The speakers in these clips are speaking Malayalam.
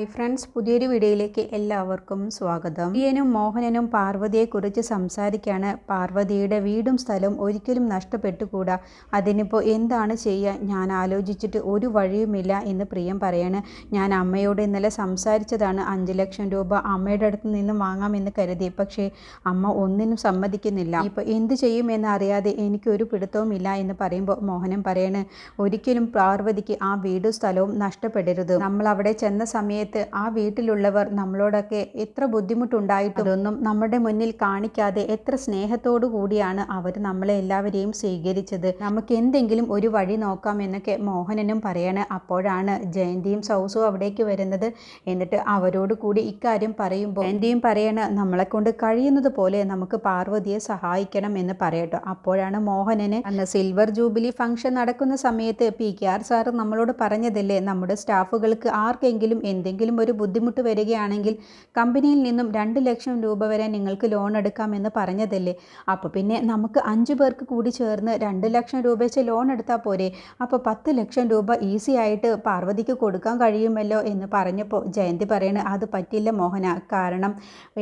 ഹായ് ഫ്രണ്ട്സ് പുതിയൊരു വീഡിയോയിലേക്ക് എല്ലാവർക്കും സ്വാഗതം. ഇയനും മോഹനനും പാർവതിയെക്കുറിച്ച് സംസാരിക്കുകയാണ് പാർവതിയുടെ വീടും സ്ഥലവും ഒരിക്കലും നഷ്ടപ്പെട്ടുകൂടാ. അതിനിപ്പോൾ എന്താണ് ചെയ്യുക ഞാൻ ആലോചിച്ചിട്ട് ഒരു വഴിയുമില്ല എന്ന് പ്രിയം പറയാണ്. ഞാൻ അമ്മയോട് ഇന്നലെ സംസാരിച്ചതാണ്. അഞ്ച് ലക്ഷം രൂപ അമ്മയുടെ അടുത്ത് നിന്നും വാങ്ങാമെന്ന് കരുതി. പക്ഷേ അമ്മ ഒന്നിനും സമ്മതിക്കുന്നില്ല. ഇപ്പോൾ എന്ത് ചെയ്യുമെന്ന് അറിയാതെ എനിക്കൊരു പിടുത്തവും ഇല്ല എന്ന് പറയുമ്പോൾ മോഹനൻ പറയാണ് ഒരിക്കലും പാർവതിക്ക് ആ വീടും സ്ഥലവും നഷ്ടപ്പെടരുത്. നമ്മൾ അവിടെ ചെന്ന സമയത്ത് ആ വീട്ടിലുള്ളവർ നമ്മളോടൊക്കെ എത്ര ബുദ്ധിമുട്ടുണ്ടായിട്ടും അതൊന്നും നമ്മുടെ മുന്നിൽ കാണിക്കാതെ എത്ര സ്നേഹത്തോടു കൂടിയാണ് അവർ നമ്മളെ എല്ലാവരെയും സ്വീകരിച്ചത്. നമുക്ക് എന്തെങ്കിലും ഒരു വഴി നോക്കാം എന്നൊക്കെ മോഹനനും പറയാണ്. അപ്പോഴാണ് ജയന്തിയും സൗസും അവിടേക്ക് വരുന്നത്. എന്നിട്ട് അവരോട് കൂടി ഇക്കാര്യം പറയുമ്പോൾ ജയന്തിയും പറയണ നമ്മളെ കൊണ്ട് കഴിയുന്നത് പോലെ നമുക്ക് പാർവതിയെ സഹായിക്കണം എന്ന് പറയട്ടോ. അപ്പോഴാണ് മോഹനന് അന്ന് സിൽവർ ജൂബിലി ഫംഗ്ഷൻ നടക്കുന്ന സമയത്ത് പി. കെ. ആർ. സാർ നമ്മളോട് പറഞ്ഞതല്ലേ നമ്മുടെ സ്റ്റാഫുകൾക്ക് ആർക്കെങ്കിലും എന്തെങ്കിലും ഒരു ബുദ്ധിമുട്ട് വരികയാണെങ്കിൽ കമ്പനിയിൽ നിന്നും രണ്ട് ലക്ഷം രൂപ വരെ നിങ്ങൾക്ക് ലോൺ എടുക്കാമെന്ന് പറഞ്ഞതല്ലേ? അപ്പോൾ പിന്നെ നമുക്ക് അഞ്ച് പേർക്ക് കൂടി ചേർന്ന് രണ്ട് ലക്ഷം രൂപ വെച്ച് ലോൺ എടുത്താൽ പോരെ. അപ്പോൾ പത്ത് ലക്ഷം രൂപ ഈസി ആയിട്ട് പാർവതിക്ക് കൊടുക്കാൻ കഴിയുമല്ലോ എന്ന് പറഞ്ഞപ്പോൾ ജയന്തി പറയണ അത് പറ്റില്ല മോഹന. കാരണം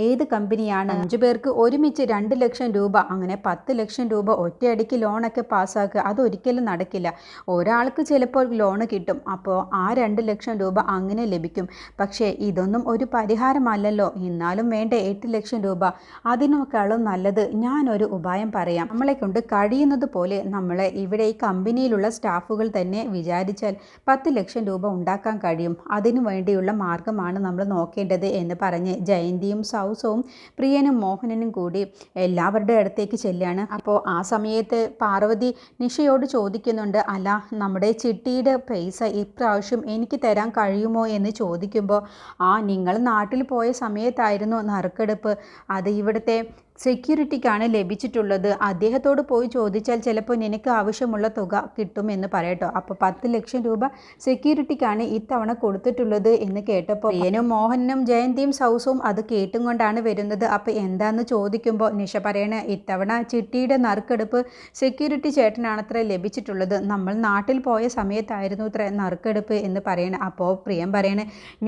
ഏത് കമ്പനിയാണ്? അഞ്ച് പേർക്ക് ഒരുമിച്ച് രണ്ട് ലക്ഷം രൂപ അങ്ങനെ പത്ത് ലക്ഷം രൂപ ഒറ്റയടിക്ക് ലോണൊക്കെ പാസ്സാക്കുക അതൊരിക്കലും നടക്കില്ല. ഒരാൾക്ക് ചിലപ്പോൾ ലോണ് കിട്ടും. അപ്പോൾ ആ രണ്ട് ലക്ഷം രൂപ അങ്ങനെ ലഭിക്കും. പക്ഷേ ഇതൊന്നും ഒരു പരിഹാരമല്ലല്ലോ. എന്നാലും വേണ്ട എട്ട് ലക്ഷം രൂപ. അതിനേക്കാളും നല്ലത് ഞാനൊരു ഉപായം പറയാം. നമ്മളെ കൊണ്ട് കഴിയുന്നത് പോലെ നമ്മളെ ഇവിടെ ഈ കമ്പനിയിലുള്ള സ്റ്റാഫുകൾ തന്നെ വിചാരിച്ചാൽ പത്ത് ലക്ഷം രൂപ ഉണ്ടാക്കാൻ കഴിയും. അതിനു വേണ്ടിയുള്ള മാർഗമാണ് നമ്മൾ നോക്കേണ്ടത് എന്ന് പറഞ്ഞ് ജയന്തിയും സൗസവും പ്രിയനും മോഹനനും കൂടി എല്ലാവരുടെ അടുത്തേക്ക് ചെല്ലുകയാണ് അപ്പോൾ ആ സമയത്ത് പാർവതി നിഷയോട് ചോദിക്കുന്നുണ്ട് അല്ല നമ്മുടെ ചിട്ടിയുടെ പൈസ ഇപ്രാവശ്യം എനിക്ക് തരാൻ കഴിയുമോ? എന്ന് ചോദിക്കുമ്പോൾ ആ നിങ്ങൾ നാട്ടിൽ പോയ സമയത്തായിരുന്നു നറുക്കെടുപ്പ്. അത് ഇവിടുത്തെ സെക്യൂരിറ്റിക്കാണ് ലഭിച്ചിട്ടുള്ളത്. അദ്ദേഹത്തോട് പോയി ചോദിച്ചാൽ ചിലപ്പോൾ നിനക്ക് ആവശ്യമുള്ള തുക കിട്ടുമെന്ന് പറയട്ടോ അപ്പോൾ പത്ത് ലക്ഷം രൂപ സെക്യൂരിറ്റിക്കാണ് ഇത്തവണ കൊടുത്തിട്ടുള്ളത് എന്ന് കേട്ടപ്പോൾ പ്രിയനും മോഹനും ജയന്തിയും സൗസവും അത് കേട്ടും കൊണ്ടാണ് വരുന്നത്. അപ്പോൾ എന്താന്ന് ചോദിക്കുമ്പോൾ നിഷ പറയണ ഇത്തവണ ചിട്ടിയുടെ നറുക്കെടുപ്പ് സെക്യൂരിറ്റി ചേട്ടനാണത്ര ലഭിച്ചിട്ടുള്ളത്. നമ്മൾ നാട്ടിൽ പോയ സമയത്തായിരുന്നു ഇത്ര നറുക്കെടുപ്പ് എന്ന് പറയണ. അപ്പോൾ പ്രിയം പറയണ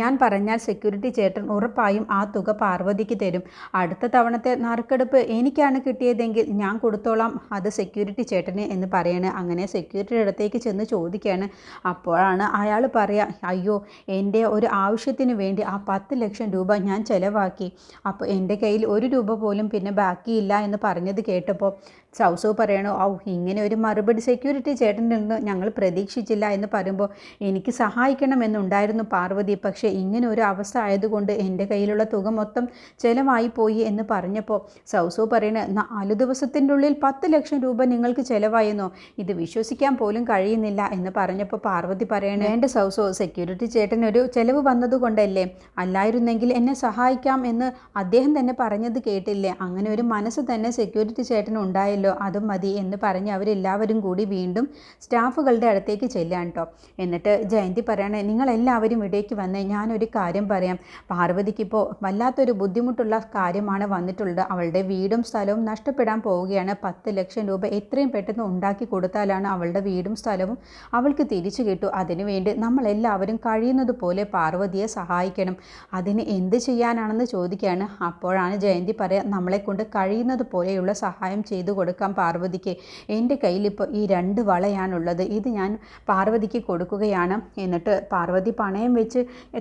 ഞാൻ പറഞ്ഞാൽ സെക്യൂരിറ്റി ചേട്ടൻ ഉറപ്പായും ആ തുക പാർവതിക്ക് തരും. അടുത്ത തവണത്തെ നറുക്കെടുപ്പ് എനിക്കാണ് കിട്ടിയതെങ്കിൽ ഞാൻ കൊടുത്തോളാം. അത് സെക്യൂരിറ്റി ചേട്ടന് എന്ന് പറയാണ്. അങ്ങനെ സെക്യൂരിറ്റിയുടെ അടുത്തേക്ക് ചെന്ന് ചോദിക്കുകയാണ് അപ്പോഴാണ് അയാൾ പറയുക അയ്യോ എന്റെ ഒരു ആവശ്യത്തിന് വേണ്ടി ആ പത്ത് ലക്ഷം രൂപ ഞാൻ ചിലവാക്കി. അപ്പോൾ എന്റെ കയ്യിൽ ഒരു രൂപ പോലും പിന്നെ ബാക്കിയില്ല എന്ന് പറഞ്ഞത് കേട്ടപ്പോൾ സൗസു പറയണു ഔ ഇങ്ങനെ ഒരു മറുപടി സെക്യൂരിറ്റി ചേട്ടന്റെ നിന്ന് ഞങ്ങൾ പ്രതീക്ഷിച്ചില്ല എന്ന് പറയുമ്പോൾ എനിക്ക് സഹായിക്കണമെന്നുണ്ടായിരുന്നു പാർവതി. പക്ഷേ ഇങ്ങനെ ഒരു അവസ്ഥ ആയതുകൊണ്ട് എന്റെ കയ്യിലുള്ള തുക മൊത്തം ചിലവായി പോയി എന്ന് പറഞ്ഞപ്പോൾ സൗസു പറയണ നാല് ദിവസത്തിന്റെ ഉള്ളിൽ പത്ത് ലക്ഷം രൂപ നിങ്ങൾക്ക് ചിലവായെന്നോ? ഇത് വിശ്വസിക്കാൻ പോലും കഴിയുന്നില്ല എന്ന് പറഞ്ഞപ്പോൾ പാർവതി പറയണ എന്റെ സൗസു സെക്യൂരിറ്റി ചേട്ടൻ ഒരു ചിലവ് വന്നതുകൊണ്ടല്ലേ? അല്ലായിരുന്നെങ്കിൽ എന്നെ സഹായിക്കാം എന്ന് അദ്ദേഹം തന്നെ പറഞ്ഞത് കേട്ടില്ലേ? അങ്ങനെ ഒരു മനസ്സ് തന്നെ സെക്യൂരിറ്റി ചേട്ടൻ ഉണ്ടായല്ലോ. അതും മതി എന്ന് പറഞ്ഞ് അവരെല്ലാവരും കൂടി വീണ്ടും സ്റ്റാഫുകളുടെ അടുത്തേക്ക് ചെല്ലാൻ കേട്ടോ. എന്നിട്ട് ജയന്തി പറയണേ നിങ്ങളെല്ലാവരും ഇവിടേക്ക് വന്ന് ഞാനൊരു കാര്യം പറയാം. പാർവതിക്കിപ്പോൾ വല്ലാത്തൊരു ബുദ്ധിമുട്ടുള്ള കാര്യമാണ് വന്നിട്ടുള്ളത്. അവളുടെ വീടും സ്ഥലവും നഷ്ടപ്പെടാൻ പോവുകയാണ്. പത്ത് ലക്ഷം രൂപ എത്രയും പെട്ടെന്ന് ഉണ്ടാക്കി കൊടുത്താലാണ് അവളുടെ വീടും സ്ഥലവും അവൾക്ക് തിരിച്ചു കിട്ടൂ. അതിനുവേണ്ടി നമ്മളെല്ലാവരും കഴിയുന്നത് പോലെ പാർവതിയെ സഹായിക്കണം. അതിന് എന്ത് ചെയ്യാനാണെന്ന് ചോദിക്കുകയാണ്. അപ്പോഴാണ് ജയന്തി പറയാം നമ്മളെ കൊണ്ട് കഴിയുന്നത് പോലെയുള്ള സഹായം ചെയ്തു കൊടുക്കാം പാർവതിക്ക്. എന്റെ കയ്യിൽ ഇപ്പോൾ ഈ രണ്ട് വളയാണുള്ളത്. ഇത് ഞാൻ പാർവതിക്ക് കൊടുക്കുകയാണ്. എന്നിട്ട് പാർവതി പണയം വെച്ച്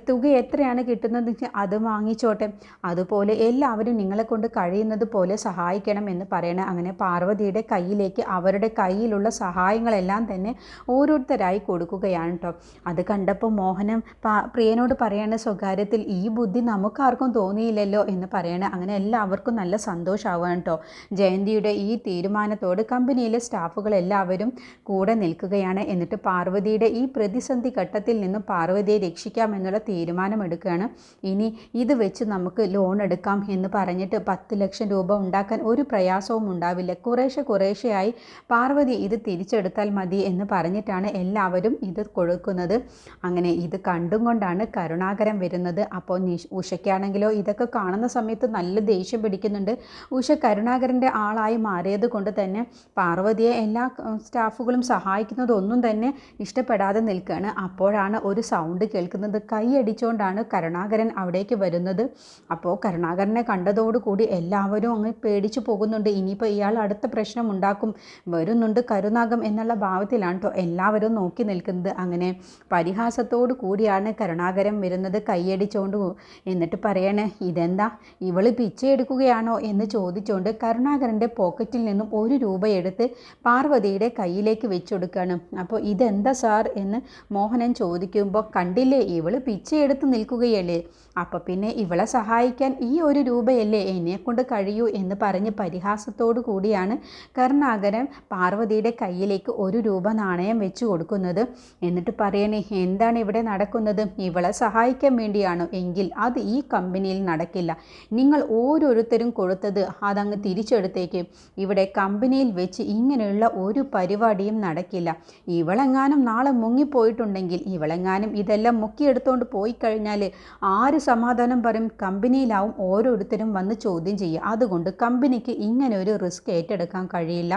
തുക എത്രയാണ് കിട്ടുന്നത് അത് വാങ്ങിച്ചോട്ടെ. അതുപോലെ എല്ലാവരും നിങ്ങളെ കൊണ്ട് കഴിയുന്നത് പോലെ സഹായിക്കണം എന്ന് പറയണം അങ്ങനെ പാർവതിയുടെ കയ്യിലേക്ക് അവരുടെ കയ്യിലുള്ള സഹായങ്ങളെല്ലാം തന്നെ ഓരോരുത്തരായി കൊടുക്കുകയാണ് കേട്ടോ. അത് കണ്ടപ്പോൾ മോഹനം പ്രിയനോട് പറയണ സ്വകാര്യത്തിൽ ഈ ബുദ്ധി നമുക്കാർക്കും തോന്നിയില്ലല്ലോ എന്ന് പറയണ അങ്ങനെ എല്ലാവർക്കും നല്ല സന്തോഷമാവാണ് കേട്ടോ. ജയന്തിയുടെ ഈ തീരുമാനത്തോട് കമ്പനിയിലെ സ്റ്റാഫുകൾ എല്ലാവരും കൂടെ നിൽക്കുകയാണ്. എന്നിട്ട് പാർവതിയുടെ ഈ പ്രതിസന്ധി ഘട്ടത്തിൽ നിന്നും പാർവതിയെ രക്ഷിക്കാമെന്നുള്ള തീരുമാനമെടുക്കുകയാണ്. ഇനി ഇത് വെച്ച് നമുക്ക് ലോൺ എടുക്കാം എന്ന് പറഞ്ഞിട്ട് പത്ത് ലക്ഷം രൂപ ഉണ്ടാക്കാൻ ഒരു പ്രയാസവും ഉണ്ടാവില്ല. കുറേശ്ശെ കുറേശ്ശെയായി പാർവതി ഇത് തിരിച്ചെടുത്താൽ മതി എന്ന് പറഞ്ഞിട്ടാണ് എല്ലാവരും ഇത് കൊടുക്കുന്നത്. അങ്ങനെ ഇത് കണ്ടും കൊണ്ടാണ് കരുണാകരം വരുന്നത്. അപ്പോൾ ഉഷയ്ക്കാണെങ്കിലോ ഇതൊക്കെ കാണുന്ന സമയത്ത് നല്ല ദേഷ്യം പിടിക്കുന്നുണ്ട്. ഉഷ കരുണാകരന്റെ ആളായി മാറിയത് കൊണ്ട് തന്നെ പാർവതിയെ എല്ലാ സ്റ്റാഫുകളും സഹായിക്കുന്നതൊന്നും തന്നെ ഇഷ്ടപ്പെടാതെ നിൽക്കുകയാണ്. അപ്പോഴാണ് ഒരു സൗണ്ട് കേൾക്കുന്നത്. കൈയടിച്ചുകൊണ്ടാണ് കരുണാകരൻ അവിടേക്ക് വരുന്നത്. അപ്പോൾ കരുണാകരനെ കണ്ടതോടുകൂടി എല്ലാവരും അങ്ങ് പേടിച്ചു പോകുന്നുണ്ട്. ഇനിയിപ്പോൾ ഇയാൾ അടുത്ത പ്രശ്നം ഉണ്ടാക്കും. വരുന്നുണ്ട് കരുനാഗം എന്നുള്ള ഭാവത്തിലാണ് കേട്ടോ എല്ലാവരും നോക്കി നിൽക്കുന്നത്. അങ്ങനെ പരിഹാസത്തോടു കൂടിയാണ് കരുണാകരൻ വരുന്നത്. കൈയടിച്ചുകൊണ്ട് എന്നിട്ട് പറയണേ ഇതെന്താ? ഇവൾ പിച്ചയെടുക്കുകയാണോ? എന്ന് ചോദിച്ചുകൊണ്ട് കരുണാകരന്റെ പോക്കറ്റിൽ നിന്നും ഒരു രൂപ എടുത്ത് പാർവതിയുടെ കയ്യിലേക്ക് വെച്ചുകൊടുക്കുകയാണ് അപ്പോൾ ഇതെന്താ സാർ എന്ന് മോഹനൻ ചോദിക്കുമ്പോൾ കണ്ടില്ലേ ഇവൾ പിച്ചയെടുത്ത് നിൽക്കുകയല്ലേ? അപ്പോൾ പിന്നെ ഇവളെ സഹായിക്കാൻ ഈ ഒരു രൂപയല്ലേ എന്നെക്കൊണ്ട് കഴിയൂ എന്ന് പറഞ്ഞ് പരിഹാസത്തോടു കൂടിയാണ് കരുണാകരൻ പാർവതിയുടെ കയ്യിലേക്ക് ഒരു രൂപ നാണയം വെച്ചു കൊടുക്കുന്നത്. എന്നിട്ട് പറയണേ എന്താണ് ഇവിടെ നടക്കുന്നത്? ഇവളെ സഹായിക്കാൻ വേണ്ടിയാണോ? എങ്കിൽ അത് ഈ കമ്പനിയിൽ നടക്കില്ല. നിങ്ങൾ ഓരോരുത്തരും കൊടുത്തത് അതങ്ങ് തിരിച്ചെടുത്തേക്ക്. ഇവിടെ കമ്പനിയിൽ വെച്ച് ഇങ്ങനെയുള്ള ഒരു പരിപാടിയും നടക്കില്ല. ഇവളെങ്ങാനും നാളെ മുങ്ങിപ്പോയിട്ടുണ്ടെങ്കിൽ ഇവളെങ്ങാനും ഇതെല്ലാം മുക്കിയെടുത്തുകൊണ്ട് പോയി കഴിഞ്ഞാൽ ആര് സമാധാനം പറയും? കമ്പനിയിലാവും ഓരോരുത്തരും വന്ന് ചോദ്യം ചെയ്യുക. അതുകൊണ്ട് കമ്പനിക്ക് ഇങ്ങനെ ഒരു റിസ്ക് ഏറ്റെടുക്കാൻ കഴിയില്ല.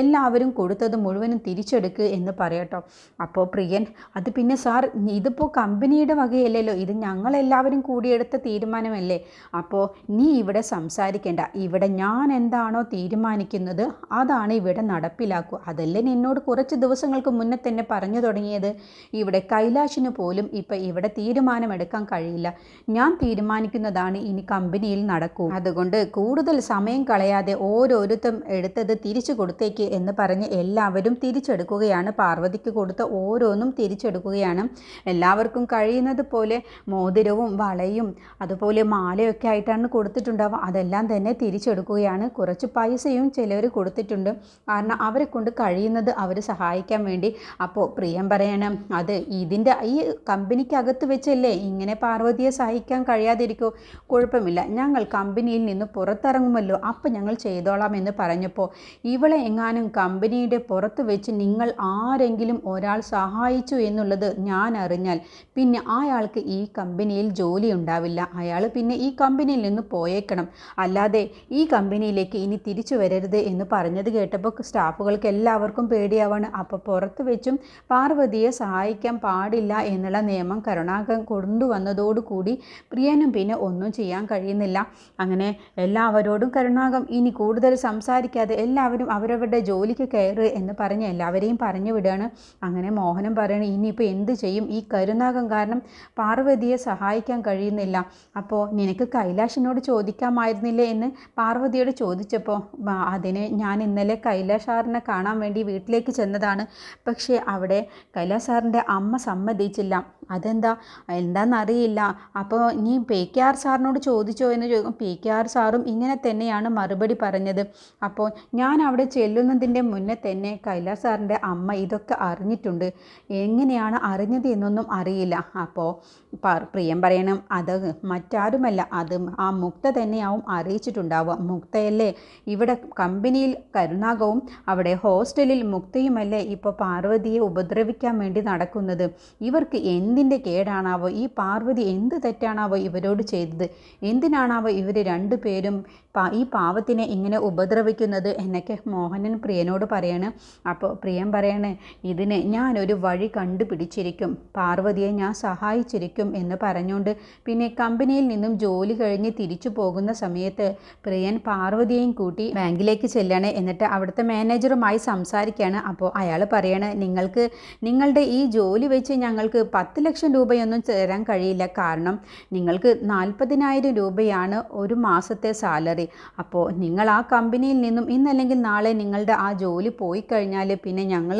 എല്ലാവരും കൊടുത്തത് മുഴുവനും തിരിച്ചെടുക്കുക എന്ന് പറയട്ടോ. അപ്പോൾ പ്രിയൻ അത് പിന്നെ സാർ ഇതിപ്പോൾ കമ്പനിയുടെ വകയല്ലല്ലോ. ഇത് ഞങ്ങളെല്ലാവരും കൂടിയെടുത്ത തീരുമാനമല്ലേ? അപ്പോൾ നീ ഇവിടെ സംസാരിക്കേണ്ട. ഇവിടെ ഞാൻ എന്താണോ തീരുമാനിക്കുന്നത് അതാണ് ഇവിടെ നടപ്പിലാക്കുക അതല്ലേ നിന്നോട് കുറച്ച് ദിവസങ്ങൾക്ക് മുന്നേ തന്നെ പറഞ്ഞു തുടങ്ങിയത്? ഇവിടെ കൈലാഷിന് പോലും ഇപ്പം ഇവിടെ തീരുമാനമെടുക്കാൻ കഴിയില്ല. ഞാൻ തീരുമാനിക്കുന്നതാണ് ഇനി കമ്പനിയിൽ നടക്കൂ. അതുകൊണ്ട് കൂടുതൽ സമയം കളയാതെ ഓരോരുത്തരും എടുത്തത് തിരിച്ചു കൊടുത്തേക്ക് എന്ന് പറഞ്ഞ് എല്ലാവരും തിരിച്ചെടുക്കുകയാണ്. പാർവതിക്ക് കൊടുത്ത ഓരോന്നും തിരിച്ചെടുക്കുകയാണ്. എല്ലാവർക്കും കഴിയുന്നത് പോലെ മോതിരവും വളയും അതുപോലെ മാലയൊക്കെ ആയിട്ടാണ് കൊടുത്തിട്ടുണ്ടാവുക. അതെല്ലാം തന്നെ തിരിച്ചെടുക്കുകയാണ്. കുറച്ച് പൈസയും ചിലർ കൊടുത്തിട്ടുണ്ട്. കാരണം അവരെ കൊണ്ട് കഴിയുന്നത് അവർ സഹായിക്കാൻ വേണ്ടി. അപ്പോൾ പ്രിയം പറയണം അത് ഇതിന്റെ ഈ കമ്പനിക്കകത്ത് വെച്ചല്ലേ ഇങ്ങനെ പാർവതിയെ സഹായിക്കാൻ കഴിയാതിരിക്കോ? കുഴപ്പമില്ല. ഞങ്ങൾ കമ്പനിയിൽ നിന്ന് പുറത്തിറങ്ങുമല്ലോ. അപ്പം ഞങ്ങൾ ചെയ്തോളാം എന്ന് പറഞ്ഞപ്പോൾ ഇവളെ എങ്ങാനും കമ്പനിയുടെ പുറത്ത് വെച്ച് നിങ്ങൾ ആരെങ്കിലും ഒരാൾ സഹായിച്ചു എന്നുള്ളത് ഞാൻ അറിഞ്ഞാൽ പിന്നെ അയാൾക്ക് ഈ കമ്പനിയിൽ ജോലി ഉണ്ടാവില്ല. അയാൾ പിന്നെ ഈ കമ്പനിയിൽ നിന്ന് പോയേക്കണം. അല്ലാതെ ഈ കമ്പനിയിലേക്ക് ഇനി തിരിച്ചു വരരുത് എന്ന് പറഞ്ഞത് കേട്ടപ്പോൾ സ്റ്റാഫുകൾക്ക് എല്ലാവർക്കും പേടിയാവാണ്. അപ്പോൾ പുറത്ത് വെച്ചും പാർവതിയെ സഹായിക്കാൻ പാടില്ല എന്നുള്ള നിയമം കരുണാകരൻ കൊണ്ടുവന്നതോടുകൂടി പ്രിയനും പിന്നെ ഒന്നും ചെയ്യാൻ കഴിയുന്നില്ല. അങ്ങനെ എല്ലാവരോടും കരുണാകം ഇനി കൂടുതൽ സംസാരിക്കാതെ എല്ലാവരും അവരവരുടെ ജോലിക്ക് കയറ് എന്ന് പറഞ്ഞ് എല്ലാവരെയും പറഞ്ഞു വിടുകയാണ്. അങ്ങനെ മോഹനം പറയണം ഇനിയിപ്പോൾ എന്ത് ചെയ്യും? ഈ കരുണാകം കാരണം പാർവതിയെ സഹായിക്കാൻ കഴിയുന്നില്ല. അപ്പോൾ നിനക്ക് കൈലാഷിനോട് ചോദിക്കാമായിരുന്നില്ലേ? എന്ന് പാർവതിയോട് ചോദിച്ചപ്പോൾ "ആ, അതിന് ഞാൻ ഇന്നലെ കൈലാഷ് സാറിനെ കാണാൻ വേണ്ടി വീട്ടിലേക്ക് ചെന്നതാണ്. പക്ഷേ അവിടെ കൈലാഷ് സാറിന്റെ അമ്മ സമ്മതിച്ചില്ല. അതെന്താ? എന്താണെന്നറിയില്ല അപ്പോൾ നീ പി കെ ആർ സാറിനോട് ചോദിച്ചോ എന്ന് ചോദിക്കും. പി കെ ആർ സാറും ഇങ്ങനെ തന്നെയാണ് മറുപടി പറഞ്ഞത്. അപ്പോൾ ഞാൻ അവിടെ ചെല്ലുന്നതിന്റെ മുന്നേ തന്നെ കൈലാസ് സാറിന്റെ അമ്മ ഇതൊക്കെ അറിഞ്ഞിട്ടുണ്ട്. എങ്ങനെയാണ് അറിഞ്ഞത് എന്നൊന്നും അറിയില്ല. അപ്പോൾ പ്രിയം പറയണം അത് മറ്റാരുമല്ല. അത് ആ മുക്ത തന്നെയാവും അറിയിച്ചിട്ടുണ്ടാവുക. മുക്തയല്ലേ? ഇവിടെ കമ്പനിയിൽ കരുണാകവും അവിടെ ഹോസ്റ്റലിൽ മുക്തയുമല്ലേ ഇപ്പോൾ പാർവതിയെ ഉപദ്രവിക്കാൻ വേണ്ടി നടക്കുന്നത്? ഇവർക്ക് എന്തിന്റെ കേടാണാവോ? ഈ പാർവതി എന്ത് തെറ്റാണാവോ ഇവരോട് ചെയ്തത്? എന്തിനാണാവോ ഇവർ രണ്ടുപേരും ഈ പാവത്തിനെ ഇങ്ങനെ ഉപദ്രവിക്കുന്നത് എന്നൊക്കെ മോഹനൻ പ്രിയനോട് പറയാണ്. അപ്പോൾ പ്രിയൻ പറയാണ് ഇതിന് ഞാനൊരു വഴി കണ്ടുപിടിച്ചിരിക്കും. പാർവതിയെ ഞാൻ സഹായിച്ചിരിക്കും എന്ന് പറഞ്ഞുകൊണ്ട് പിന്നെ കമ്പനിയിൽ നിന്നും ജോലി കഴിഞ്ഞ് തിരിച്ചു പോകുന്ന സമയത്ത് പ്രിയൻ പാർവതിയെയും കൂട്ടി ബാങ്കിലേക്ക് ചെല്ലാണ്. എന്നിട്ട് അവിടുത്തെ മാനേജറുമായി സംസാരിക്കുകയാണ് അപ്പോൾ അയാൾ പറയാണ് നിങ്ങൾക്ക് നിങ്ങളുടെ ഈ ജോലി വെച്ച് ഞങ്ങൾക്ക് പത്ത് ലക്ഷം രൂപയൊന്നും തരാൻ കഴിയില്ല. കാരണം നിങ്ങൾക്ക് നാൽപ്പതിനായിരം രൂപയാണ് ഒരു മാസത്തെ സാലറി. അപ്പോൾ നിങ്ങൾ ആ കമ്പനിയിൽ നിന്നും ഇന്നല്ലെങ്കിൽ നാളെ നിങ്ങളുടെ ആ ജോലി പോയി കഴിഞ്ഞാൽ പിന്നെ ഞങ്ങൾ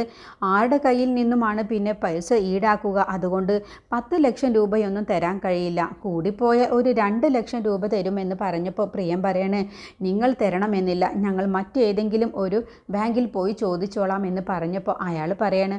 ആരുടെ കയ്യിൽ നിന്നുമാണ് പിന്നെ പൈസ ഈടാക്കുക. അതുകൊണ്ട് പത്ത് ലക്ഷം രൂപയൊന്നും തരാൻ കഴിയില്ല. കൂടിപ്പോയ ഒരു രണ്ട് ലക്ഷം രൂപ തരുമെന്ന് പറഞ്ഞപ്പോൾ പ്രിയം പറയണേ നിങ്ങൾ തരണമെന്നില്ല. ഞങ്ങൾ മറ്റേതെങ്കിലും ഒരു ബാങ്കിൽ പോയി ചോദിച്ചോളാം എന്ന് പറഞ്ഞപ്പോൾ അയാൾ പറയാണ്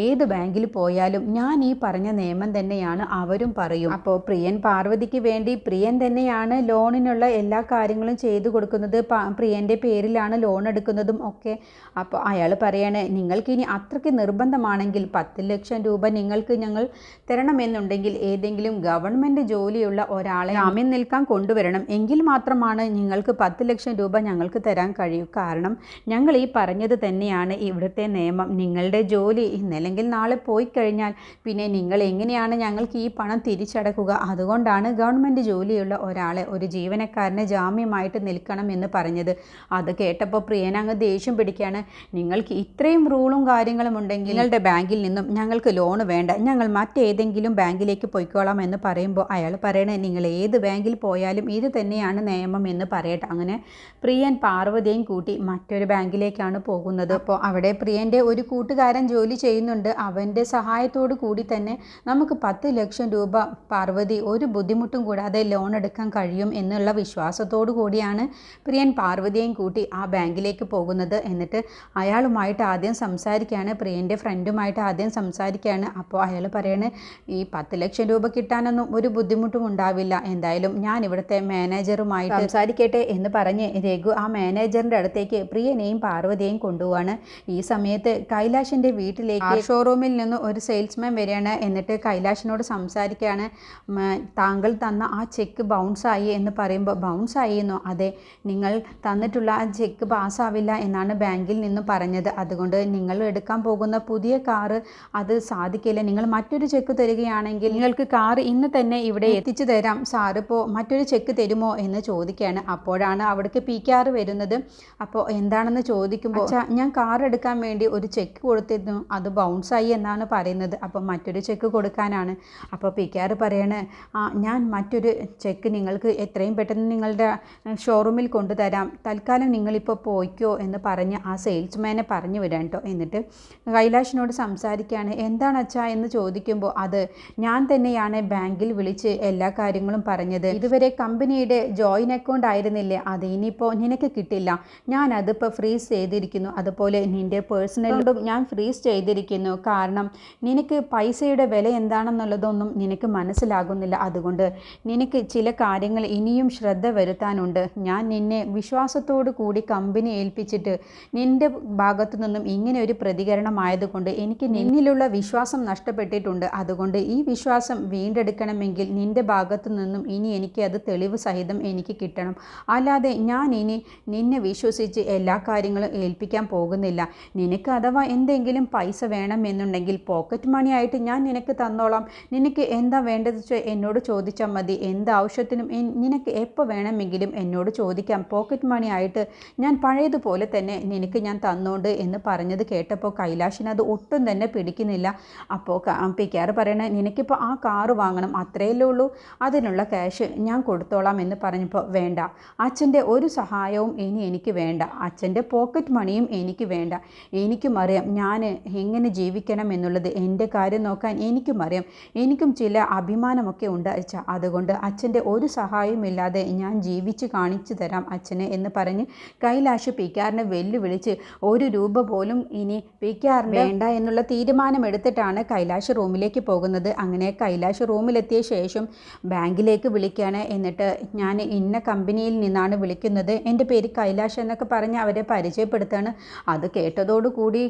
ഏത് ബാങ്കിൽ പോയാലും ഞാൻ ഈ പറഞ്ഞ നിയമം തന്നെയാണ് അവരും പറയും. അപ്പോൾ പ്രിയൻ പാർവതിക്ക് വേണ്ടി പ്രിയൻ തന്നെയാണ് ലോണിനുള്ള എല്ലാ കാര്യങ്ങളും ചെയ്തു കൊടുക്കുന്നത്. പ്രിയന്റെ പേരിലാണ് ലോൺ എടുക്കുന്നതും ഒക്കെ. അപ്പോൾ അയാൾ പറയാണ് നിങ്ങൾക്കിനി അത്രയ്ക്ക് നിർബന്ധമാണെങ്കിൽ പത്ത് ലക്ഷം രൂപ നിങ്ങൾക്ക് ഞങ്ങൾ തരണമെന്നുണ്ടെങ്കിൽ ഏതെങ്കിലും ഗവൺമെന്റ് ജോലിയുള്ള ഒരാളെ ജാമ്യം നിൽക്കാൻ കൊണ്ടുവരണം. എങ്കിൽ മാത്രമാണ് നിങ്ങൾക്ക് പത്ത് ലക്ഷം രൂപ ഞങ്ങൾക്ക് തരാൻ കഴിയൂ. കാരണം ഞങ്ങൾ ഈ പറഞ്ഞത് തന്നെയാണ് ഇവിടുത്തെ നിയമം. നിങ്ങളുടെ ജോലി ഇന്നല്ലെങ്കിൽ നാളെ പോയി കഴിഞ്ഞാൽ പിന്നെ നിങ്ങൾ എങ്ങനെയാണ് ഞങ്ങൾക്ക് ഈ പണം തിരിച്ചടക്കുക? അതുകൊണ്ടാണ് ഗവൺമെന്റ് ജോലിയുള്ള ഒരാളെ ഒരു ജീവനക്കാരനെ ജാമ്യമായിട്ട് നിൽക്കണം എന്ന് പറഞ്ഞത്. അത് കേട്ടപ്പോൾ പ്രിയൻ അങ്ങ് ദേഷ്യം പിടിക്കുകയാണ്. നിങ്ങൾക്ക് ഇത്രയും റൂളും കാര്യങ്ങളും ഉണ്ടെങ്കിൽ നിങ്ങളുടെ ബാങ്കിൽ നിന്നും ഞങ്ങൾക്ക് ലോൺ വേണ്ട. ഞങ്ങൾ മറ്റേതെങ്കിലും ബാങ്കിലേക്ക് പോയിക്കോളാം എന്ന് പറയുമ്പോൾ അയാൾ പറയണേ നിങ്ങൾ ഏത് ബാങ്കിൽ പോയാലും ഇത് തന്നെയാണ് നിയമം എന്ന് പറയട്ടെ. അങ്ങനെ പ്രിയൻ പാർവതിയും കൂട്ടി മറ്റൊരു ബാങ്കിലേക്കാണ് പോകുന്നത്. അപ്പോൾ അവിടെ പ്രിയന്റെ ഒരു കൂട്ടുകാരൻ ജോലി ചെയ്യുന്നുണ്ട്. അവന്റെ സഹായത്തോടു കൂടി തന്നെ നമുക്ക് പത്ത് ലക്ഷം രൂപ പാർവതി ഒരു ബുദ്ധിമുട്ടും കൂടാതെ ലോൺ എടുക്കാൻ കഴിയും എന്നുള്ള വിശ്വാസത്തോടു കൂടിയാണ് പ്രിയൻ പാർവതിയെയും കൂട്ടി ആ ബാങ്കിലേക്ക് പോകുന്നത്. എന്നിട്ട് അയാളുമായിട്ട് ആദ്യം സംസാരിക്കുകയാണ്. പ്രിയന്റെ ഫ്രണ്ടുമായിട്ട് ആദ്യം സംസാരിക്കുകയാണ്. അപ്പോൾ അയാൾ പറയുന്നത് ഈ പത്ത് ലക്ഷം രൂപ കിട്ടാനൊന്നും ഒരു ബുദ്ധിമുട്ടും ഉണ്ടാവില്ല. എന്തായാലും ഞാൻ ഇവിടുത്തെ മാനേജറുമായിട്ട് സംസാരിക്കട്ടെ എന്ന് പറഞ്ഞ് രഘു ആ മാനേജറിന്റെ അടുത്തേക്ക് പ്രിയനെയും പാർവതിയെയും കൊണ്ടുപോവാണ്. ഈ സമയത്ത് കൈലാഷിന്റെ വീട്ടിലേക്ക് ഷോറൂമിൽ നിന്ന് ഒരു സെയിൽസ്മാൻ വരികയാണ്. എന്നിട്ട് കൈലാഷിനോട് സംസാരിക്കുകയാണ്. താങ്കൾ തന്ന ആ ചെക്ക് ബൗൺസായി എന്ന് പറയുമ്പോൾ ബൗൺസായി എന്നോ അതെ നിങ്ങൾ തന്നിട്ടുള്ള ആ ചെക്ക് പാസ്സാവില്ല എന്നാണ് ബാങ്കിൽ നിന്ന് പറഞ്ഞത്. അതുകൊണ്ട് നിങ്ങൾ എടുക്കാൻ പോകുന്ന പുതിയ കാറ് അത് സാധിക്കില്ല. നിങ്ങൾ മറ്റൊരു ചെക്ക് തരികയാണെങ്കിൽ നിങ്ങൾക്ക് കാർ ഇന്ന് തന്നെ ഇവിടെ എത്തിച്ചു തരാം. സാറിപ്പോൾ മറ്റൊരു ചെക്ക് തരുമോ? എന്ന് ചോദിക്കുകയാണ്. അപ്പോഴാണ് അവിടേക്ക് പി കാർ വരുന്നത്. അപ്പോൾ എന്താണെന്ന് ചോദിക്കുമ്പോൾ ഞാൻ കാർ എടുക്കാൻ വേണ്ടി ഒരു ചെക്ക് കൊടുത്തിരുന്നു. അത് ബൗൺസ് ആയി എന്നാണ് പറയുന്നത്. അപ്പോൾ മറ്റൊരു ചെക്ക് കൊടുക്കാനാണ്. അപ്പോൾ പി കാർ പറയാണ് ആ ഞാൻ മറ്റൊരു ചെക്ക് നിങ്ങൾക്ക് എത്രയും പെട്ടെന്ന് നിങ്ങളുടെ ഷോറൂമിൽ കൊണ്ടുതരാം. തൽക്കാലം നിങ്ങളിപ്പോൾ പോയിക്കോ എന്ന് പറഞ്ഞ് ആ സെയിൽസ്മാനെ പറഞ്ഞു വിടാൻ കേട്ടോ എന്നിട്ട് കൈലാഷിനോട് സംസാരിക്കുകയാണ് എന്താണ് അച്ഛാ? എന്ന് ചോദിക്കുമ്പോൾ അത് ഞാൻ തന്നെയാണ് ബാങ്കിൽ വിളിച്ച് എല്ലാ കാര്യങ്ങളും പറഞ്ഞത്. ഇതുവരെ കമ്പനിയുടെ ജോയിൻ അക്കൗണ്ട് ആയിരുന്നില്ലേ? അത് ഇനിയിപ്പോൾ നിനക്ക് കിട്ടില്ല. ഞാൻ അതിപ്പോൾ ഫ്രീസ് ചെയ്തിരിക്കുന്നു. അതുപോലെ നിന്റെ പേഴ്സണലോടും ഞാൻ ഫ്രീസ് ചെയ്തിരിക്കുന്നു. കാരണം നിനക്ക് പൈസയുടെ വില എന്താണെന്നുള്ളതൊന്നും നിനക്ക് മനസ്സിലാകുന്നില്ല. അതുകൊണ്ട് നിനക്ക് ചില കാര്യങ്ങൾ ഇനിയും ശ്രദ്ധ വരുത്താനുണ്ട്. ഞാൻ നിന്നെ വിശ്വാസത്തോടു കൂടി കമ്പനി ഏൽപ്പിച്ചിട്ട് നിന്റെ ഭാഗത്തു നിന്നും ഇങ്ങനെ ഒരു പ്രതികരണമായതുകൊണ്ട് എനിക്ക് നിന്നിലുള്ള വിശ്വാസം നഷ്ടപ്പെട്ടിട്ടുണ്ട്. അതുകൊണ്ട് ഈ വിശ്വാസം വീണ്ടെടുക്കണമെങ്കിൽ നിന്റെ ഭാഗത്തു നിന്നും ഇനി എനിക്ക് അത് തെളിവ് സഹിതം എനിക്ക് കിട്ടണം. അല്ലാതെ ഞാൻ ഇനി നിന്നെ വിശ്വസിച്ച് എല്ലാ കാര്യങ്ങളും ഏൽപ്പിക്കാൻ പോകുന്നില്ല. നിനക്ക് അഥവാ എന്തെങ്കിലും പൈസ വേണമെന്നുണ്ടെങ്കിൽ പോക്കറ്റ് മണി ആയിട്ട് ഞാൻ നിനക്ക് തന്നോളാം. നിനക്ക് എന്താ വേണ്ടത് എന്നോട് ചോദിച്ചാൽ മതി. എന്താവശ്യത്തിനും നിനക്ക് എപ്പോൾ വേണമെങ്കിലും എന്നോട് ചോദിക്കാം. പോക്കറ്റ് മണി ആയിട്ട് ഞാൻ പഴയതുപോലെ തന്നെ നിനക്ക് ഞാൻ തന്നോണ്ട് എന്ന് പറഞ്ഞത് കേട്ടപ്പോൾ കൈലാഷിന് അത് ഒട്ടും തന്നെ പിടിക്കുന്നില്ല. അപ്പോൾ പിക്കാറ് പറയണേ നിനക്കിപ്പോൾ ആ കാറ് വാങ്ങണം. അത്രയല്ലേ ഉള്ളൂ. അതിനുള്ള ക്യാഷ് ഞാൻ കൊടുത്തോളാം എന്ന് പറഞ്ഞപ്പോൾ വേണ്ട. അച്ഛന്റെ ഒരു സഹായവും ഇനി എനിക്ക് വേണ്ട. അച്ഛന്റെ പോക്കറ്റ് മണിയും എനിക്ക് വേണ്ട. എനിക്കും അറിയാം ഞാൻ എങ്ങനെ ജീവിക്കണം എന്നുള്ളത്. എന്റെ കാര്യം നോക്കാൻ എനിക്കും അറിയാം. എനിക്കും ചില അഭിമാനമൊക്കെ ഉണ്ട് അച്ഛ. അതുകൊണ്ട് അച്ഛന്റെ ഒരു സഹായമില്ലാതെ ഞാൻ ജീവിച്ച് കാണിച്ചു തരാം അച്ഛനെ എന്ന് പറഞ്ഞ് കൈലാഷ് പിക്കാറിനെ വെല്ലുവിളിച്ച് ഒരു രൂപ പോലും ഇനി പിക്കാറിന് വേണ്ട എന്നുള്ള തീരുമാനം എടുത്തിട്ടാണ് കൈലാഷ് റൂമിലേക്ക് പോകുന്നത്. അങ്ങനെ കൈലാഷ് റൂമിലെത്തിയ ശേഷം ബാങ്കിലേക്ക് വിളിക്കുകയാണ് എന്നിട്ട് ഞാൻ ഇന്ന കമ്പനിയിൽ നിന്നാണ് വിളിക്കുന്നത്. എന്റെ പേര് കൈലാഷ് എന്നൊക്കെ പറഞ്ഞ് അവരെ പരിചയപ്പെടുത്താണ്. അത് കേട്ടതോടുകൂടി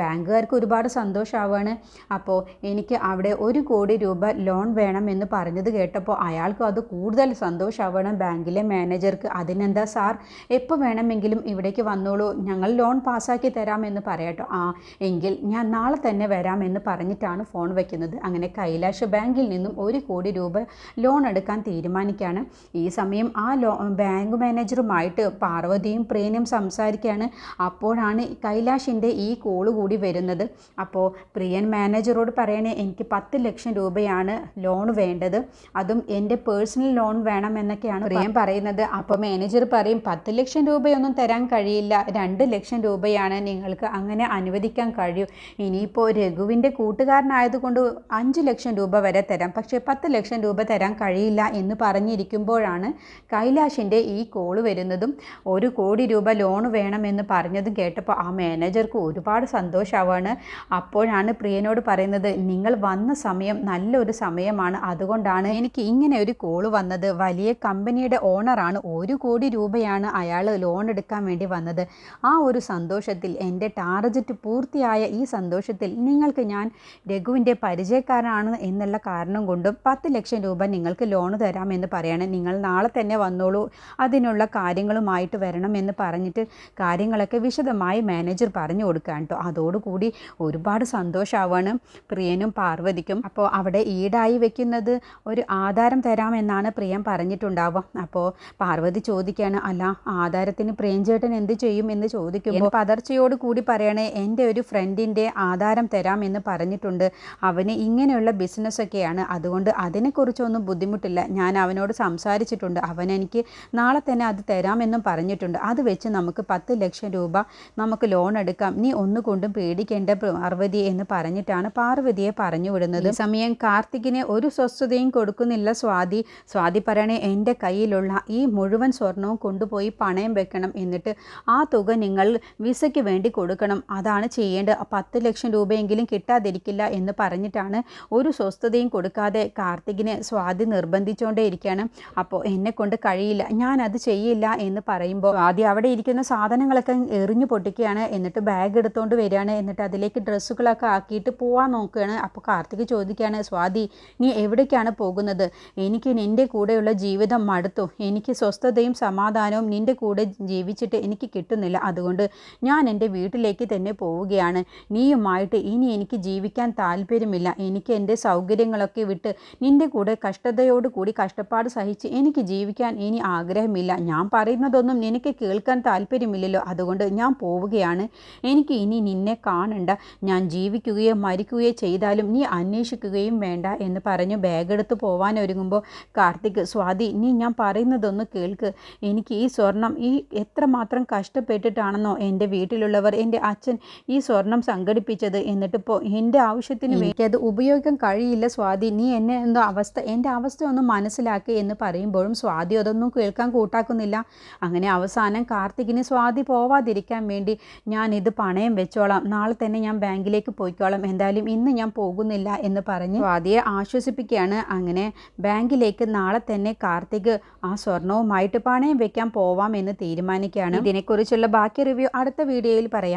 ബാങ്കുകാർക്ക് ഒരുപാട് സന്തോഷമാവാണ് അപ്പോൾ എനിക്ക് അവിടെ ഒരു കോടി രൂപ ലോൺ വേണം എന്ന് പറഞ്ഞത് കേട്ടപ്പോൾ അയാൾക്ക് അത് കൂടുതൽ സന്തോഷമാവണം ബാങ്കിലെ മാനേജർക്ക് അതിനെന്താ സാർ എപ്പോൾ വേണമെങ്കിലും ഇവിടേക്ക് വന്നോളൂ ഞങ്ങൾ ലോൺ പാസ്സാക്കി തരാമെന്ന് പറയട്ടോ. ആ എങ്കിൽ ഞാൻ നാളെ തന്നെ വരാമെന്ന് പറഞ്ഞിട്ടാണ് ഫോൺ വയ്ക്കുന്നത് അങ്ങനെ കൈലാഷ് ബാങ്കിൽ നിന്നും ഒരു കോടി രൂപ ലോൺ എടുക്കാൻ തീരുമാനിക്കുകയാണ് ഈ സമയം ആ ലോ ബാങ്ക് മാനേജറുമായിട്ട് പാർവതിയും പ്രിയനും സംസാരിക്കുകയാണ്. അപ്പോഴാണ് കൈലാഷിന്റെ ഈ കോൾ കൂടി വരുന്നത്. അപ്പോൾ പ്രിയൻ മാനേജറോട് പറയണേ എനിക്ക് പത്ത് ലക്ഷം രൂപയാണ് ലോൺ വേണ്ടത്. അതും എന്റെ പേഴ്സണൽ ലോൺ വേണം എന്നൊക്കെയാണ് പ്രിയൻ പറയുന്നത്. അപ്പോൾ മാനേജർ പറയും പത്ത് ലക്ഷം രൂപയൊന്നും തരാൻ കഴിയില്ല. രണ്ട് ലക്ഷം രൂപയാണ് നിങ്ങൾക്ക് അങ്ങനെ അനുവദിക്കാൻ കഴിയൂ. ഇനിയിപ്പോൾ രഘുവിന്റെ കൂട്ടുകാരനായതുകൊണ്ട് അഞ്ച് ലക്ഷം രൂപ വരെ തരാം. പക്ഷേ പത്ത് ലക്ഷം രൂപ തരാൻ കഴിയില്ല എന്ന് പറഞ്ഞിരിക്കുമ്പോഴാണ് കൈലാഷിന്റെ ഈ കോൾ വരുന്നതും. ഒരു കോടി രൂപ ലോൺ വേണമെന്ന് പറഞ്ഞതും കേട്ടപ്പോൾ ആ മാനേജർക്ക് ഒരുപാട് സന്തോഷമാവാണ് അപ്പോഴാണ് പ്രിയനോട് പറയുന്നത് നിങ്ങൾ വന്ന സമയം നല്ലൊരു സമയമാണ്. അതുകൊണ്ടാണ് എനിക്ക് ഇങ്ങനെ ഒരു കോൾ വന്നത്. വലിയ കമ്പനിയുടെ ഓണറാണ് ഒരു കോടി രൂപയാണ് അയാൾ ലോൺ എടുക്കാൻ വേണ്ടി വന്നത്. ആ ഒരു സന്തോഷത്തിൽ എന്റെ ടാർജറ്റ് പൂർത്തിയായ ഈ സന്തോഷത്തിൽ നിങ്ങൾക്ക് ഞാൻ രഘുവിന്റെ പരിചയക്കാരനാണ് എന്നുള്ള കാരണം കൊണ്ടും പത്ത് ലക്ഷം രൂപ നിങ്ങൾക്ക് ലോൺ തരാമെന്ന് പറയാണ്. നിങ്ങൾ നാളെ തന്നെ വന്നോളൂ. അതിനുള്ള കാര്യങ്ങളുമായിട്ട് വരണം എന്ന് പറഞ്ഞിട്ട് കാര്യങ്ങളൊക്കെ വിശദമായി മാനേജർ പറഞ്ഞു കൊടുക്കാൻ കേട്ടോ. അതോടുകൂടി ഒരുപാട് സന്തോഷമാവാണ് പ്രിയനും പാർവതിക്കും. അപ്പോൾ അവിടെ ഈടായി വെക്കുന്നത് ഒരു ആധാരം തരാമെന്നാണ് പ്രിയൻ പറഞ്ഞിട്ടുണ്ടാവുക. അപ്പോൾ പാർവതി ചോദിക്കുകയാണ് അല്ല ആധാരത്തിന് പ്രിയൻചേട്ടൻ എന്ത് ചെയ്യും? എന്ന് ചോദിക്കുമ്പോൾ പതർച്ചയോട് കൂടി പറയണേ എന്റെ ഒരു ഫ്രണ്ടിന്റെ ആധാരം തരാമെന്ന് പറഞ്ഞിട്ടുണ്ട്. അവന് ഇങ്ങനെയുള്ള ബിസിനസ്സൊക്കെയാണ് അതുകൊണ്ട് അതിനെക്കുറിച്ചൊന്നും ബുദ്ധിമുട്ടില്ല. ഞാൻ അവനോട് സംസാരിച്ചിട്ടുണ്ട്. അവൻ എനിക്ക് നാളെ തന്നെ അത് തരാമെന്നും പറഞ്ഞിട്ടുണ്ട്. അത് വെച്ച് നമുക്ക് പത്ത് ലക്ഷം രൂപ നമുക്ക് ലോൺ എടുക്കാം. നീ ഒന്നുകൊണ്ടും പേടിക്കേണ്ട പാർവതി എന്ന് പറഞ്ഞിട്ടാണ് പാർവതിയെ പറഞ്ഞു വിടുന്നത്. സമയം കാർത്തികിനെ ഒരു സ്വസ്ഥതയും കൊടുക്കുന്നില്ല സ്വാതി. സ്വാതി പറയണേ എന്റെ കയ്യിലുള്ള ഈ മുഴുവൻ സ്വർണവും കൊണ്ടുപോയി പണയം വെക്കണം. എന്നിട്ട് ആ തുക നിങ്ങൾ വിസയ്ക്ക് വേണ്ടി കൊടുക്കണം. അതാണ് ചെയ്യേണ്ടത്. പത്ത് ലക്ഷം രൂപയെങ്കിലും കിട്ടാതിരിക്കില്ല എന്ന് പറഞ്ഞിട്ടാണ് ഒരു സ്വസ്ഥതയും കൊടുക്കാതെ കാർത്തികിനെ സ്വാതി നിർബന്ധിച്ചുകൊണ്ടേ ഇരിക്കുകയാണ് അപ്പോൾ എന്നെ കൊണ്ട് കഴിയില്ല. ഞാൻ അത് ചെയ്യില്ല എന്ന് പറയുമ്പോൾ ആദ്യം അവിടെ ഇരിക്കുന്ന സാധനങ്ങളൊക്കെ എറിഞ്ഞു പൊട്ടിക്കുകയാണ്. എന്നിട്ട് ബാഗ് എടുത്തുകൊണ്ട് വരികയാണ്. എന്നിട്ട് അതിലേക്ക് ഡ്രസ്സുകളൊക്കെ ആക്കിയിട്ട് പോവാൻ നോക്കുകയാണ്. അപ്പോൾ കാർത്തിക് ചോദിക്കുകയാണ് സ്വാതി നീ എവിടേക്കാണ് പോകുന്നത്? എനിക്ക് നിന്റെ കൂടെയുള്ള ജീവിതം മടുത്തു. എനിക്ക് സ്വസ്ഥതയും സമാധാനവും നിന്റെ കൂടെ ജീവിച്ചിട്ട് എനിക്ക് കിട്ടുന്നില്ല. അതുകൊണ്ട് ഞാൻ എന്റെ വീട്ടിലേക്ക് തന്നെ പോവുകയാണ്. നീയുമായിട്ട് ഇനി എനിക്ക് ജീവിക്കാൻ താല്പര്യമില്ല. എനിക്ക് എന്റെ സൗകര്യങ്ങളൊക്കെ വിട്ട് നിന്റെ കൂടെ കഷ്ടതയോട് കൂടി കഷ്ടപ്പാട് സഹിച്ച് എനിക്ക് ജീവിക്കാൻ ഇനി ആഗ്രഹമില്ല. ഞാൻ പറയുന്നതൊന്നും നിനക്ക് കേൾക്കാൻ താല്പര്യമില്ലല്ലോ. അതുകൊണ്ട് ഞാൻ പോവുകയാണ്. എനിക്ക് ഇനി നിന്നെ കാണണ്ട. ഞാൻ ജീവിക്കുകയോ മരിക്കുകയോ ചെയ്താലും നീ അന്വേഷിക്കുകയും വേണ്ട എന്ന് പറഞ്ഞു ബാഗ് എടുത്ത് പോവാൻ ഒരുങ്ങുമ്പോൾ കാർത്തിക് സ്വാതി നീ ഞാൻ പറയുന്നതൊന്ന് കേൾക്ക്. എനിക്ക് ഈ സ്വർണം ഈ എത്രമാത്രം കഷ്ടപ്പെട്ടിട്ടാണെന്നോ എന്റെ വീട്ടിലുള്ളവർ എന്റെ അച്ഛൻ ഈ സ്വർണം സംഘടിപ്പിച്ചത് എന്നിട്ടിപ്പോൾ എന്റെ ആവശ്യത്തിന് വേണ്ടി അത് ഉപയോഗിക്കാൻ കഴിയില്ല സ്വാതി. നീ എന്നെ എന്തോ അവസ്ഥ എന്റെ അവസ്ഥ ഒന്ന് മനസ്സിലാക്കി എന്ന് പറയുമ്പോഴും സ്വാതി അതൊന്നും കേൾക്കാൻ കൂട്ടാക്കുന്നില്ല. അങ്ങനെ അവസാനം കാർത്തികിന് സ്വാതി പോവാതിരിക്കാൻ വേണ്ടി ഞാൻ ഇത് പണയം വെച്ചോളാം. നാളെ തന്നെ ഞാൻ ബാങ്കിലേക്ക് പോയിക്കോളാം. എന്തായാലും ഇന്ന് ഞാൻ പോകുന്നില്ല എന്ന് പറഞ്ഞ് സ്വാതിയെ ആശ്വസിപ്പിക്കുകയാണ്. അങ്ങനെ ബാങ്കിലേക്ക് നാളെ തന്നെ കാർത്തിക് ആ സ്വർണവുമായിട്ട് പണയം വെക്കാൻ പോവാം എന്ന് തീരുമാനിക്കുകയാണ്. ഇതിനെക്കുറിച്ചുള്ള ബാക്കി റിവ്യൂ അടുത്ത വീഡിയോയിൽ പറയാം.